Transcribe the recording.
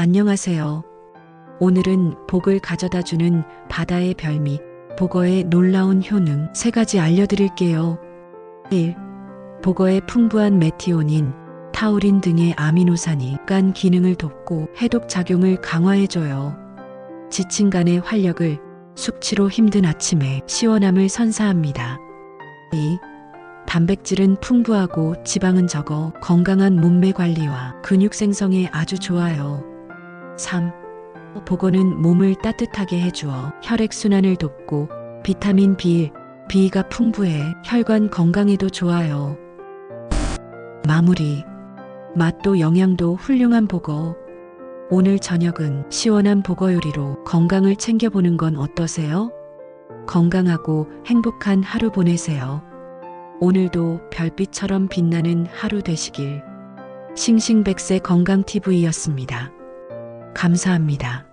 안녕하세요. 오늘은 복을 가져다 주는 바다의 별미, 복어의 놀라운 효능 세 가지 알려드릴게요. 1. 복어의 풍부한 메티오닌, 타우린 등의 아미노산이 간 기능을 돕고 해독 작용을 강화해줘요. 지친 간의 활력을 숙취로 힘든 아침에 시원함을 선사합니다. 2. 단백질은 풍부하고 지방은 적어 건강한 몸매 관리와 근육 생성에 아주 좋아요. 3. 보고는 몸을 따뜻하게 해주어 혈액순환을 돕고 비타민 B, B가 풍부해 혈관 건강에도 좋아요. 마무리. 맛도 영양도 훌륭한 보거. 오늘 저녁은 시원한 보거 요리로 건강을 챙겨보는 건 어떠세요? 건강하고 행복한 하루 보내세요. 오늘도 별빛처럼 빛나는 하루 되시길. 싱싱백세 건강TV였습니다. 감사합니다.